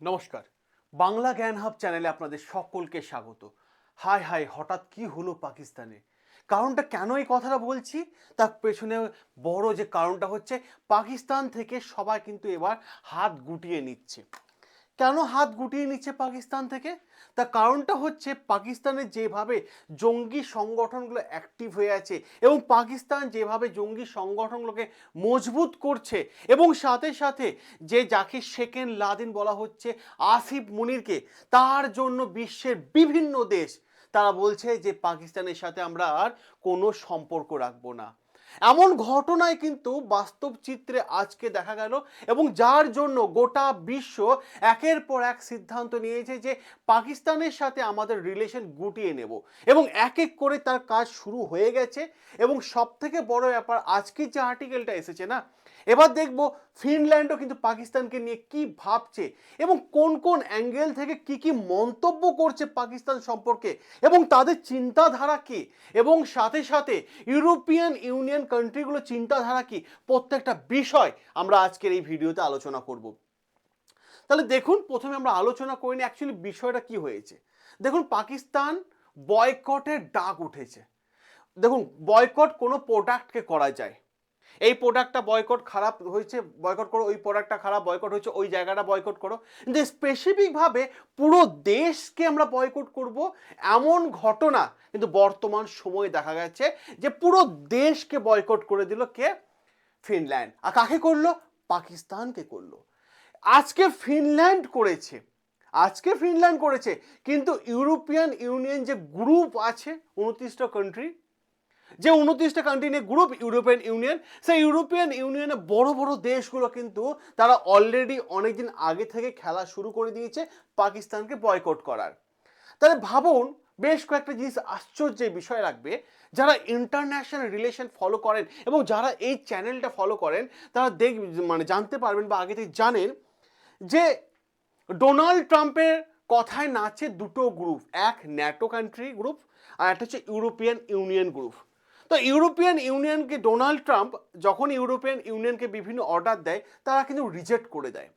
নমস্কার। বাংলা জ্ঞান হাব চ্যানেলে আপনাদের সকলকে স্বাগত। হাই হাই হঠাৎ কি হলো পাকিস্তানে? কারণটা কেন এই কথাটা বলছি? তার পেছনে বড় যে কারণটা হচ্ছে, পাকিস্তান থেকে সবাই কিন্তু এবার হাত গুটিয়ে নিচ্ছে। কেন হাত গুটিয়ে নিচ্ছে পাকিস্তান থেকে? তার কারণটা হচ্ছে পাকিস্তানের যেভাবে জঙ্গি সংগঠনগুলো অ্যাক্টিভ হয়ে আছে এবং পাকিস্তান যেভাবে জঙ্গি সংগঠনগুলোকে মজবুত করছে এবং সাথে সাথে যে যাকে শেখেন লাদিন বলা হচ্ছে আসিফ মুনিরকে, তার জন্য বিশ্বের বিভিন্ন দেশ, তারা বলছে যে পাকিস্তানের সাথে আমরা আর কোনো সম্পর্ক রাখব না। এমন ঘটনায় কিন্তু বাস্তব চিত্রে আজকে দেখা গেল এবং যার জন্য গোটা বিশ্ব একের পর এক সিদ্ধান্ত নিয়েছে যে পাকিস্তানের সাথে আমাদের রিলেশন গুটিয়ে নেব এবং এক এক করে তার কাজ শুরু হয়ে গেছে এবং সব থেকে বড় ব্যাপার আজকের যে আর্টিকেলটা এসেছে না এবার দেখব ফিনল্যান্ডও কিন্তু পাকিস্তানকে নিয়ে কি ভাবছে এবং কোন কোন অ্যাঙ্গেল থেকে কি কি মন্তব্য করছে পাকিস্তান সম্পর্কে এবং তাদের চিন্তাধারা কি? এবং সাথে সাথে ইউরোপিয়ান ইউনিয়ন কান্ট্রিগুলো চিন্তাধারা কি? প্রত্যেকটা বিষয় আমরা আজকের এই ভিডিওতে আলোচনা করব। তাহলে দেখুন, প্রথমে আমরা আলোচনা করি নি অ্যাকচুয়ালি বিষয়টা কি হয়েছে। দেখুন, পাকিস্তান বয়কটের ডাক উঠেছে। দেখুন বয়কট কোনো প্রোডাক্টকে করা যায়। এই প্রোডাক্টটা বয়কট খারাপ হয়েছে বয়কট করো, ওই প্রোডাক্টটা খারাপ বয়কট হয়েছে, ওই জায়গাটা বয়কট করো। কিন্তু স্পেসিফিকভাবে পুরো দেশকে আমরা বয়কট করব, এমন ঘটনা কিন্তু বর্তমান সময়ে দেখা গেছে যে পুরো দেশকে বয়কট করে দিল কে? ফিনল্যান্ড আর কাকে করল? পাকিস্তানকে করল। আজকে ফিনল্যান্ড করেছে। আজকে ফিনল্যান্ড করেছে। কিন্তু ইউরোপিয়ান ইউনিয়ন যে গ্রুপ আছে, উনত্রিশটা কান্ট্রি যে উনত্রিশটা কান্ট্রি গ্রুপ ইউরোপিয়ান ইউনিয়ন সেই ইউরোপিয়ান ইউনিয়নের বড় বড় দেশগুলো কিন্তু তারা অলরেডি অনেকদিন আগে থেকে খেলা শুরু করে দিয়েছে পাকিস্তানকে বয়কট করার। তাহলে ভাবুন, বেশ কয়েকটা জিনিস আশ্চর্যের বিষয় রাখবে, যারা ইন্টারন্যাশনাল রিলেশন ফলো করেন এবং যারা এই চ্যানেলটা ফলো করেন, তারা দেখ মানে জানতে পারবেন বা আগে থেকে জানেন যে ডোনাল্ড ট্রাম্পের কথায় নাচে দুটো গ্রুপ এক ন্যাটো কান্ট্রি গ্রুপ আর একটা হচ্ছে ইউরোপিয়ান ইউনিয়ন গ্রুপ তো ইউরোপিয়ান ইউনিয়নকে ডোনাল্ড ট্রাম্প যখন ইউরোপিয়ান ইউনিয়নকে বিভিন্ন অর্ডার দেয়, তারা কিন্তু রিজেক্ট করে দেয়।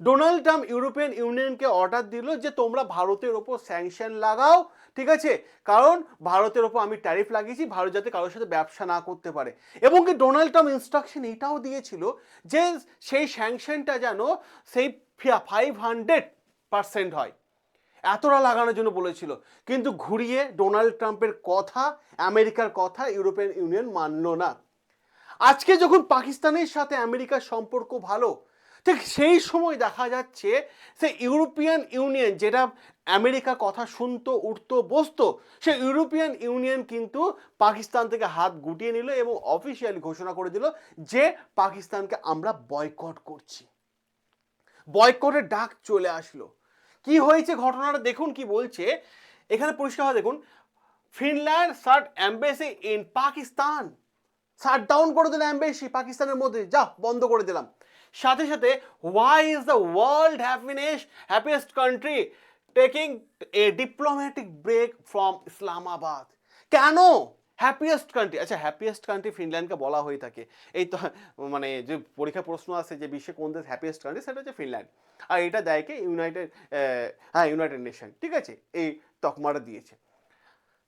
ডোনাল্ড ট্রাম্প ইউরোপিয়ান ইউনিয়নকে অর্ডার দিল যে, তোমরা ভারতের ওপর স্যাংশন লাগাও, ঠিক আছে? কারণ ভারতের ওপর আমি ট্যারিফ লাগিয়েছি, ভারত যাতে কারোর সাথে ব্যবসা না করতে পারে। এবং কি ডোনাল্ড ট্রাম্প ইনস্ট্রাকশন এটাও দিয়েছিল যে, সেই স্যাংশনটা যেন সেই ফাইভ হান্ড্রেড পার্সেন্ট হয়। এতটা লাগানোর জন্য বলেছিল। কিন্তু ঘুরিয়ে ডোনাল্ড ট্রাম্পের কথা, আমেরিকার কথা ইউরোপিয়ান ইউনিয়ন মানল না। আজকে যখন পাকিস্তানের সাথে আমেরিকার সম্পর্ক ভালো, ঠিক সেই সময় দেখা যাচ্ছে সে ইউরোপিয়ান ইউনিয়ন যেটা আমেরিকা কথা শুনতো, উঠতো, বসতো সে ইউরোপিয়ান ইউনিয়ন কিন্তু পাকিস্তান থেকে হাত গুটিয়ে নিল এবং অফিসিয়ালি ঘোষণা করে দিল যে পাকিস্তানকে আমরা বয়কট করছি। বয়কটের ডাক চলে আসলো। কি হয়েছে ঘটনাটা দেখুন, কি বলছে? এখানে পরিষ্কার দেখুন। Finland shirt embassy in Pakistan. Shut down করে দিল অ্যাম্বাসি পাকিস্তানের মধ্যে। যা, বন্ধ করে দিলাম। সাথে সাথে why is the world happiness happiest country taking a diplomatic break from Islamabad কেন? হ্যাপিয়েস্ট কান্ট্রি আচ্ছা হ্যাপিয়েস্ট কান্ট্রি ফিনল্যান্ডকে বলা হয়ে থাকে। এই তো মানে যে পরীক্ষা প্রশ্ন আছে যে বিশ্বে কোন দেশ হ্যাপিয়েস্ট কান্ট্রি সেটা হচ্ছে ফিনল্যান্ড আর এটা দেয়কে ইউনাইটেড হ্যাঁ ইউনাইটেড নেশন ঠিক আছে? এই তকমাটা দিয়েছে।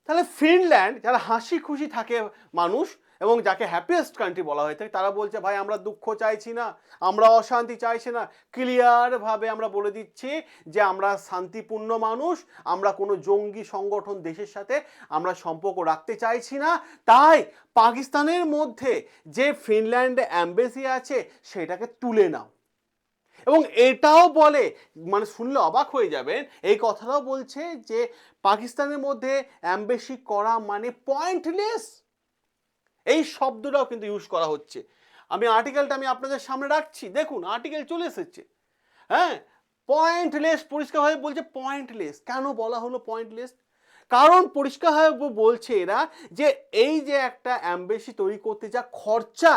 তাহলে ফিনল্যান্ড যারা হাসি খুশি থাকে মানুষ এবং যাকে হ্যাপিয়েস্ট কান্ট্রি বলা হয়ে থাকে, তারা বলছে, ভাই, আমরা দুঃখ চাইছি না, আমরা অশান্তি চাইছি না। ক্লিয়ারভাবে আমরা বলে দিচ্ছি যে, আমরা শান্তিপূর্ণ মানুষ, আমরা কোনো জঙ্গি সংগঠন দেশের সাথে আমরা সম্পর্ক রাখতে চাইছি না। তাই পাকিস্তানের মধ্যে যে ফিনল্যান্ডে অ্যাম্বাসি আছে, সেটাকে তুলে নাও। এবং এটাও বলে মানে শুনলে অবাক হয়ে যাবেন, এই কথাটাও বলছে যে, পাকিস্তানের মধ্যে অ্যাম্বাসি করা মানে পয়েন্টলেস এই শব্দটাও কিন্তু ইউজ করা হচ্ছে। আমি আর্টিকেলটা আমি আপনাদের সামনে রাখছি। দেখুন আর্টিকেল চলে এসেছে। হ্যাঁ? পয়েন্টলেস পরিষ্কারভাবে বলছে পয়েন্টলেস কেন বলা হলো পয়েন্টলেস কারণ পরিষ্কারভাবে বলছে এরা যে এই যে একটা অ্যাম্বাসি তৈরি করতে যা খরচা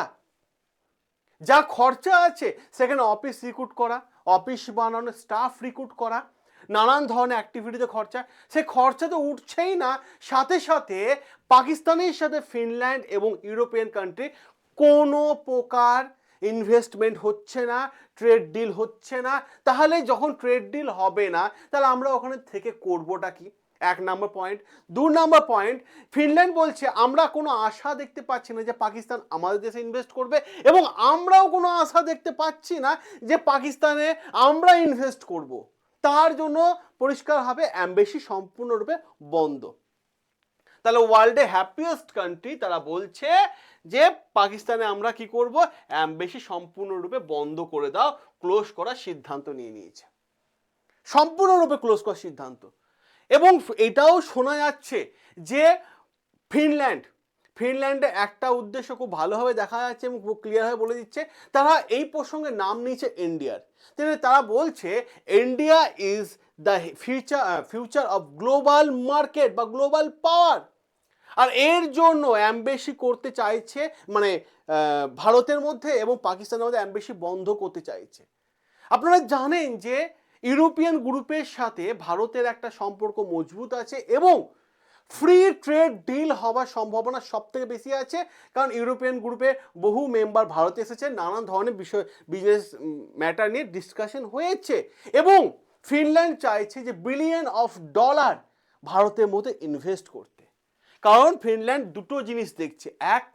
যা খরচা আছে, সেখানে অফিস রিক্রুট করা অফিস বানানো স্টাফ রিক্রুট করা নানান ধরনের অ্যাক্টিভিটিতে খরচা। সে খরচা তো উঠছেই না। সাথে সাথে পাকিস্তানের সাথে ফিনল্যান্ড এবং ইউরোপিয়ান কান্ট্রি কোনো প্রকার ইনভেস্টমেন্ট হচ্ছে না ট্রেড ডিল হচ্ছে না। তাহলে যখন ট্রেড ডিল হবে না, তাহলে আমরা ওখানে থেকে করবোটা কি? এক নম্বর পয়েন্ট দু নম্বর পয়েন্ট ফিনল্যান্ড বলছে, আমরা কোনো আশা দেখতে পাচ্ছি না যে পাকিস্তান আমাদের দেশে ইনভেস্ট করবে এবং আমরাও কোনো আশা দেখতে পাচ্ছি না যে পাকিস্তানে আমরা ইনভেস্ট করব। তার জন্য পরিষ্কারভাবে অ্যাম্বেসি সম্পূর্ণরূপে বন্ধ। তাহলে ওয়ার্ল্ডে হ্যাপিয়েস্ট কান্ট্রি তারা বলছে যে পাকিস্তানে আমরা কি করব? অ্যাম্বেসি সম্পূর্ণরূপে বন্ধ করে দাও ক্লোজ করার সিদ্ধান্ত নিয়ে নিয়েছে। সম্পূর্ণরূপে ক্লোজ করার সিদ্ধান্ত। এবং এটাও শোনা যাচ্ছে যে ফিনল্যান্ড ফিনল্যান্ডে একটা উদ্দেশ্য খুব ভালোভাবে দেখা যাচ্ছে এবং খুব ক্লিয়ারভাবে বলে দিচ্ছে, তারা এই প্রসঙ্গে নাম নিয়েছে ইন্ডিয়ার তারা বলছে India is the future future of global market বা গ্লোবাল পাওয়ার আর এর জন্য অ্যাম্বেসি করতে চাইছে মানে ভারতের মধ্যে এবং পাকিস্তানের মধ্যে অ্যাম্বেসি বন্ধ করতে চাইছে। আপনারা জানেন যে ইউরোপিয়ান গ্রুপের সাথে ভারতের একটা সম্পর্ক মজবুত আছে এবং ফ্রি ট্রেড ডিল হওয়ার সম্ভাবনা সব থেকে বেশি আছে। কারণ ইউরোপিয়ান গ্রুপে বহু মেম্বার ভারতে এসেছে, নানান ধরনের বিষয় বিজনেস ম্যাটার নিয়ে ডিসকাশন হয়েছে। এবং ফিনল্যান্ড চাইছে যে বিলিয়ন অফ ডলার ভারতের মধ্যে ইনভেস্ট করতে। কারণ ফিনল্যান্ড দুটো জিনিস দেখছে। এক,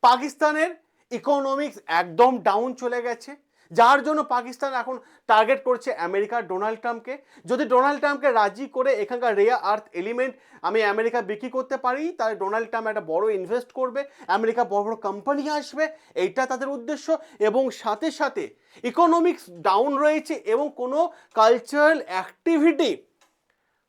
পাকিস্তানের ইকোনমিক্স একদম ডাউন চলে গেছে। যার জন্য পাকিস্তান এখন টার্গেট করছে আমেরিকা ডোনাল্ড ট্রাম্পকে। যদি ডোনাল্ড ট্রাম্পকে রাজি করে এখানকার রেয়া আর্থ এলিমেন্ট আমি আমেরিকা বিক্রি করতে পারি, তাহলে ডোনাল্ড ট্রাম্প একটা বড় ইনভেস্ট করবে, আমেরিকা বড় বড় কোম্পানি আসবে, এইটা তাদের উদ্দেশ্য। এবং সাথে সাথে ইকোনমিক্স ডাউন রয়েছে এবং কোনো কালচারাল অ্যাক্টিভিটি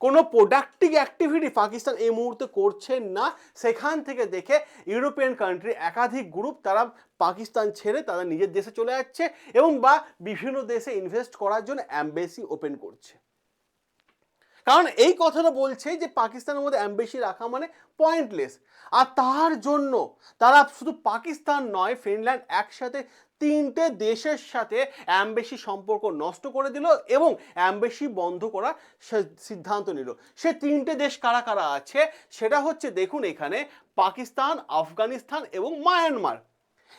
কোনো প্রোডাক্টিভ অ্যাক্টিভিটি পাকিস্তান এই মুহূর্তে করছে না। সেখান থেকে দেখে ইউরোপিয়ান কান্ট্রি একাধিক গ্রুপ তারা পাকিস্তান ছেড়ে তারা নিজের দেশে চলে যাচ্ছে এবং বা বিভিন্ন দেশে ইনভেস্ট করার জন্য অ্যাম্বেসি ওপেন করছে। কারণ এই কথাটা বলছে যে পাকিস্তানের মধ্যে অ্যাম্বেসি রাখা মানে পয়েন্টলেস আর তার জন্য তারা শুধু পাকিস্তান নয় ফিনল্যান্ড একসাথে তিনটে দেশের সাথে অ্যাম্বেসি সম্পর্ক নষ্ট করে দিল এবং অ্যাম্বেসি বন্ধ করার সিদ্ধান্ত নিল। সে তিনটে দেশ কারা কারা আছে, সেটা হচ্ছে দেখুন এখানে পাকিস্তান, আফগানিস্তান এবং মায়ানমার।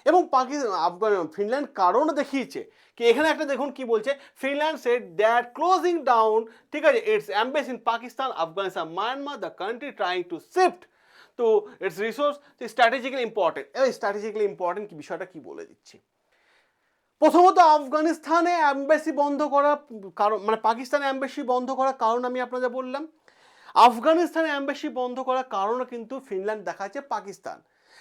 এবং পাকিস্তান, আফগান, ফিনল্যান্ড কারণ দেখিয়েছে কি এখানে একটা দেখুন কি বলছে, Finland said that closing down ঠিক আছে it's embassy in Pakistan Afghanistan Myanmar the country trying to shift তো ইটস রিসোর্স স্ট্র্যাটেজিক্যালি ইম্পর্টেন্ট এই স্ট্র্যাটেজিক্যালি ইম্পর্টেন্ট কি বিষয়টা কি বলে দিচ্ছি? প্রথমত আফগানিস্তানে অ্যাম্বাসি বন্ধ করার কারণ মানে পাকিস্তানে অ্যাম্বাসি বন্ধ করার কারণ আমি আপনাদের বললাম। আফগানিস্তানে অ্যাম্বাসি বন্ধ করার কারণও কিন্তু ফিনল্যান্ড দেখাচ্ছে পাকিস্তান।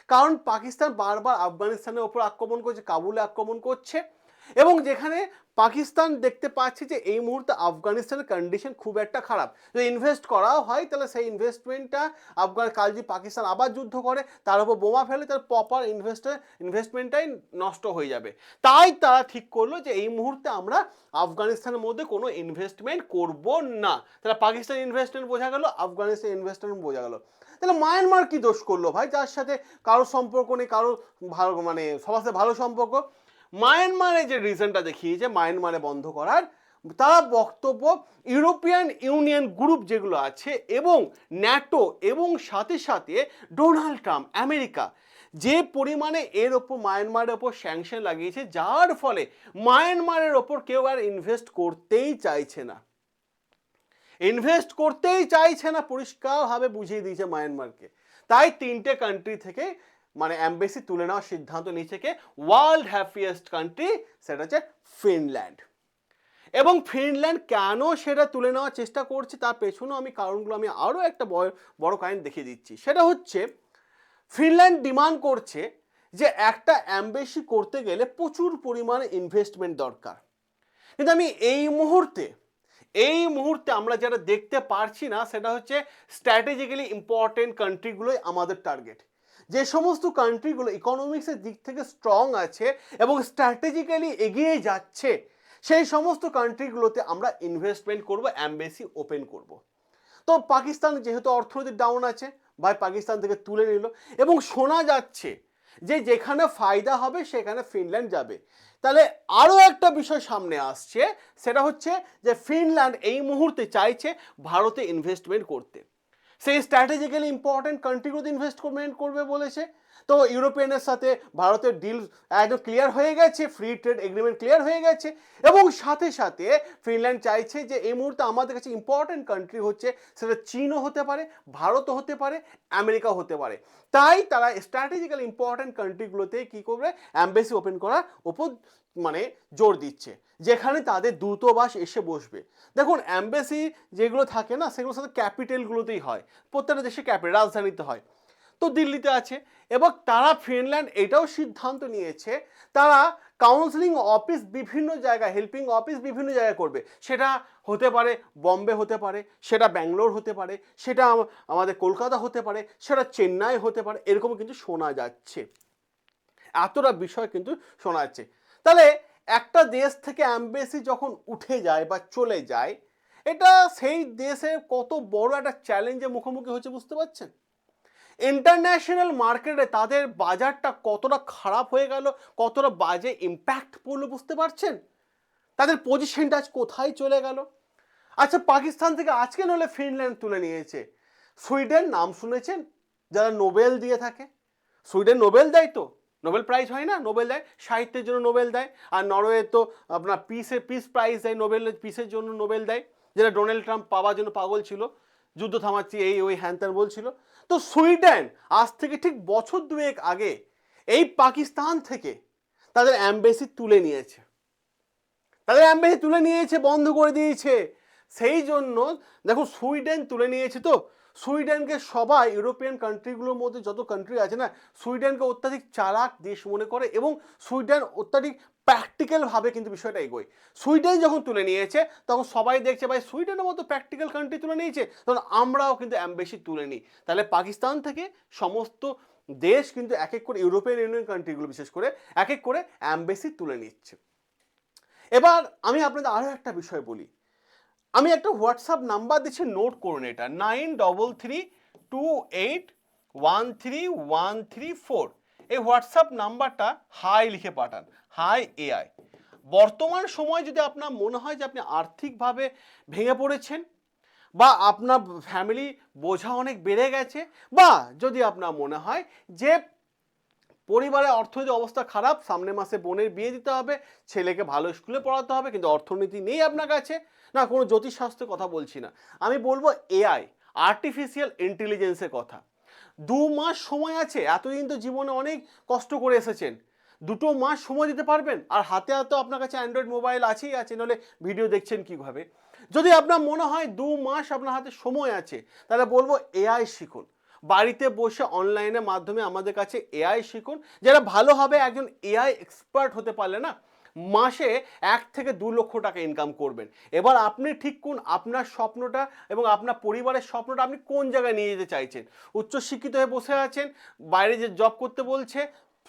কারণ পাকিস্তান বারবার আফগানিস্তানের ওপর আক্রমণ করছে কাবুলে আক্রমণ করছে। এবং যেখানে পাকিস্তান দেখতে পাচ্ছে যে এই মুহূর্তে আফগানিস্তানের কন্ডিশন খুব একটা খারাপ। যদি ইনভেস্ট করাও হয়, তাহলে সেই ইনভেস্টমেন্টটা আফগান কাল যদি পাকিস্তান আবার যুদ্ধ করে, তার উপর বোমা ফেলে, তার প্রপার ইনভেস্টার ইনভেস্টমেন্টটাই নষ্ট হয়ে যাবে। তাই তারা ঠিক করল যে এই মুহূর্তে আমরা আফগানিস্তানের মধ্যে কোনো ইনভেস্টমেন্ট করব না। তাহলে পাকিস্তান ইনভেস্টমেন্ট বোঝা গেল আফগানিস্তান ইনভেস্টমেন্ট বোঝা গেল। তাহলে মায়ানমার কি দোষ করল ভাই? যার সাথে কারোর সম্পর্ক নেই, কারোর ভালো মানে সবার সাথে ভালো সম্পর্ক। মায়ানমারে যে রিজনটা দেখিয়েছে মায়ানমারে বন্ধ করার, তারা বক্তব্য ইউরোপিয়ান ইউনিয়ন গ্রুপ যেগুলো আছে এবং ন্যাটো এবং সাথে সাথে ডোনাল্ড ট্রাম্প আমেরিকা যে পরিমাণে এর ওপর মায়ানমারের ওপর স্যাংশন লাগিয়েছে, যার ফলে মায়ানমারের ওপর কেউ আর ইনভেস্ট করতেই চাইছে না। ইনভেস্ট করতেই চাইছে না, পরিষ্কারভাবে বুঝিয়ে দিয়েছে মায়ানমারকে তাই তিনটে কান্ট্রি থেকে মানে অ্যাম্বাসি তুলে নেওয়ার সিদ্ধান্ত নিয়েছে ওয়ার্ল্ড হ্যাপিয়েস্ট কান্ট্রি সেটা হচ্ছে ফিনল্যান্ড এবং ফিনল্যান্ড কেন সেটা তুলে নেওয়ার চেষ্টা করছে তার পেছনেও আমি কারণগুলো আমি আরও একটা বড় বড় কারণ দেখিয়ে দিচ্ছি। সেটা হচ্ছে ফিনল্যান্ড ডিমান্ড করছে যে একটা অ্যাম্বাসি করতে গেলে প্রচুর পরিমাণে ইনভেস্টমেন্ট দরকার। কিন্তু আমি এই মুহূর্তে এই মুহূর্তে আমরা যেটা দেখতে পারছি না, সেটা হচ্ছে স্ট্র্যাটেজিক্যালি ইম্পর্টেন্ট কান্ট্রিগুলোই আমাদের টার্গেট যে সমস্ত কান্ট্রিগুলো ইকোনমিক্সের দিক থেকে স্ট্রং আছে এবং স্ট্র্যাটেজিক্যালি এগিয়ে যাচ্ছে, সেই সমস্ত কান্ট্রিগুলোতে আমরা ইনভেস্টমেন্ট করব অ্যাম্বাসি ওপেন করব। তো পাকিস্তান যেহেতু অর্থনৈতিক ডাউন আছে, ভাই পাকিস্তান থেকে তুলে নিল এবং শোনা যাচ্ছে যে যেখানে ফায়দা হবে সেখানে ফিনল্যান্ড যাবে। তাহলে আরও একটা বিষয় সামনে আসছে, সেটা হচ্ছে যে ফিনল্যান্ড এই মুহূর্তে চাইছে ভারতে ইনভেস্টমেন্ট করতে। সেই স্ট্র্যাটেজিক্যালি ইম্পর্টেন্ট কান্ট্রিগুলোতে ইনভেস্টমেন্ট করবে বলেছে। তো ইউরোপিয়ানের সাথে ভারতের ডিল একদম ক্লিয়ার হয়ে গেছে ফ্রি ট্রেড এগ্রিমেন্ট ক্লিয়ার হয়ে গেছে। এবং সাথে সাথে ফিনল্যান্ড চাইছে যে এই মুহূর্তে আমাদের কাছে ইম্পর্টেন্ট কান্ট্রি হচ্ছে, সেটা চীনও হতে পারে, ভারতও হতে পারে আমেরিকা হতে পারে। তাই তারা স্ট্র্যাটেজিক্যাল ইম্পর্টেন্ট কান্ট্রিগুলোতে কী করবে? অ্যাম্বাসি ওপেন করার ওপর মানে জোর দিচ্ছে, যেখানে তাদের দূতাবাস এসে বসবে। দেখুন অ্যাম্বাসি যেগুলো থাকে না, সেগুলো সাথে ক্যাপিটালগুলোতেই হয়। প্রত্যেকটা দেশে ক্যাপিটাল রাজধানীতে হয়। তো দিল্লিতে আছে, এবং তারা ফিনল্যান্ড এটাও সিদ্ধান্ত নিয়েছে, তারা কাউন্সিলিং অফিস বিভিন্ন জায়গায় হেল্পিং অফিস বিভিন্ন জায়গায় করবে। সেটা হতে পারে বম্বে হতে পারে, সেটা ব্যাঙ্গালোর হতে পারে, সেটা আমাদের কলকাতা হতে পারে, সেটা চেন্নাই হতে পারে, এরকম কিন্তু শোনা যাচ্ছে। এতটা বিষয় কিন্তু শোনা যাচ্ছে। তাহলে একটা দেশ থেকে অ্যাম্বাসি যখন উঠে যায় বা চলে যায়, এটা সেই দেশের কত বড় একটা চ্যালেঞ্জের মুখোমুখি হচ্ছে বুঝতে পারছেন? ইন্টারন্যাশনাল মার্কেটে তাদের বাজারটা কতটা খারাপ হয়ে গেল, কতটা বাজে ইম্প্যাক্ট পড়ল বুঝতে পারছেন? তাদের পজিশনটা আজ কোথায় চলে গেল? আচ্ছা পাকিস্তান থেকে আজকে নলে ফিনল্যান্ড তুলে নিয়েছে। সুইডেন নাম শুনেছেন? যারা নোবেল দিয়ে থাকে। সুইডেন নোবেল দেয় তো? নোবেল প্রাইজ হয় না? নোবেল দেয়। সাহিত্যের জন্য নোবেল দেয়। আর নরওয়ে তো আপনার পিসে পিস প্রাইজ দেয়, নোবেল, পিসের জন্য নোবেল দেয়। যেটা ডোনাল্ড ট্রাম্প পাওয়ার জন্য পাগল ছিল। যুদ্ধ থামাচ্ছি, এই ওই হ্যান ত্যান বলছিল। তো সুইডেন আজ থেকে ঠিক বছর দুয়েক আগে এই পাকিস্তান থেকে তাদের অ্যাম্বাসি তুলে নিয়েছে। তাদের অ্যাম্বাসি তুলে নিয়েছে, বন্ধ করে দিয়েছে। সেই জন্য দেখো সুইডেন তুলে নিয়েছে তো। সুইডেনকে সবাই, ইউরোপিয়ান কান্ট্রিগুলোর মধ্যে যত কান্ট্রি আছে না, সুইডেনকে অত্যাধিক চালাক দেশ মনে করে এবং সুইডেন অত্যাধিক প্র্যাকটিক্যালভাবে কিন্তু বিষয়টা এগোয়। সুইডেন যখন তুলে নিয়েছে, তখন সবাই দেখছে, ভাই, সুইডেনের মতো প্র্যাকটিক্যাল কান্ট্রি তুলে নিয়েছে, তখন আমরাও কিন্তু অ্যাম্বাসি তুলে নিই। তাহলে পাকিস্তান থেকে সমস্ত দেশ কিন্তু এক এক করে ইউরোপিয়ান ইউনিয়ন কান্ট্রিগুলো বিশেষ করে এক এক করে অ্যাম্বাসি তুলে নিচ্ছে। এবার আমি আপনাদের আরও একটা বিষয় বলি। আমি একটা হোয়াটসঅ্যাপ নাম্বার দিচ্ছি নোট করুন এটা nine double three two eight one three one three four এই হোয়াটসঅ্যাপ নাম্বারটা হাই লিখে পাঠান হাই এআই বর্তমান সময় যদি আপনার মনে হয় যে আপনি আর্থিকভাবে ভেঙে পড়েছেন, বা আপনার ফ্যামিলি বোঝা অনেক বেড়ে গেছে, বা যদি আপনার মনে হয় যে পরিবারের অর্থনৈতিক অবস্থা খারাপ সামনে মাসে বোনের বিয়ে দিতে হবে, ছেলেকে ভালো স্কুলে পড়াতে হবে, কিন্তু অর্থনীতি নেই আপনার কাছে? না, কোনো জ্যোতিষশাস্ত্রের কথা বলছি না। আমি বলব এআই আর্টিফিশিয়াল ইন্টেলিজেন্সের কথা। দু মাস সময় আছে, এতদিন তো জীবনে অনেক কষ্ট করে এসেছেন। দুটো মাস সময় দিতে পারবেন? আর হাতে হাতে আপনার কাছে অ্যান্ড্রয়েড মোবাইল আছেই আছে নাহলে ভিডিও দেখছেন কীভাবে? যদি আপনার মনে হয় দু মাস আপনার হাতে সময় আছে, তাহলে বলব এআই শিখুন। বাড়িতে বসে অনলাইনের মাধ্যমে আমাদের কাছে এআই শিখুন, যারা ভালোভাবে একজন এআই এক্সপার্ট হতে পারলে না, মাসে এক থেকে দু লক্ষ টাকা ইনকাম করবেন। এবার আপনি ঠিক কোন আপনার স্বপ্নটা এবং আপনার পরিবারের স্বপ্নটা আপনি কোন জায়গায় নিয়ে যেতে চাইছেন? উচ্চশিক্ষিত হয়ে বসে আছেন, বাইরে যে জব করতে বলছে,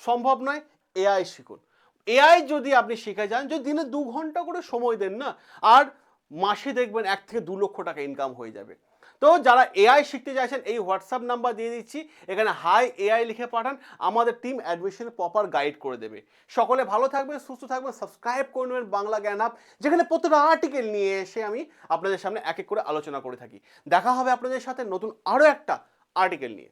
সম্ভব নয় এআই শিখুন। এআই যদি আপনি শিখে যান, যদি দিনে দু ঘণ্টা করে সময় দেন না, আর মাসে দেখবেন এক থেকে দু লক্ষ টাকা ইনকাম হয়ে যাবে। তো যারা এআই শিখতে চাইছেন, এই হোয়াটসঅ্যাপ নাম্বার দিয়ে দিচ্ছি। এখানে হাই এআই লিখে পাঠান, আমাদের টিম অ্যাডমিশনের প্রপার গাইড করে দেবে। সকলে ভালো থাকবেন, সুস্থ থাকবেন সাবস্ক্রাইব করে নেবেন বাংলা জ্ঞান আপ যেখানে প্রত্যেকটা আর্টিকেল নিয়ে এসে আমি আপনাদের সামনে এক এক করে আলোচনা করে থাকি। দেখা হবে আপনাদের সাথে নতুন আরও একটা আর্টিকেল নিয়ে।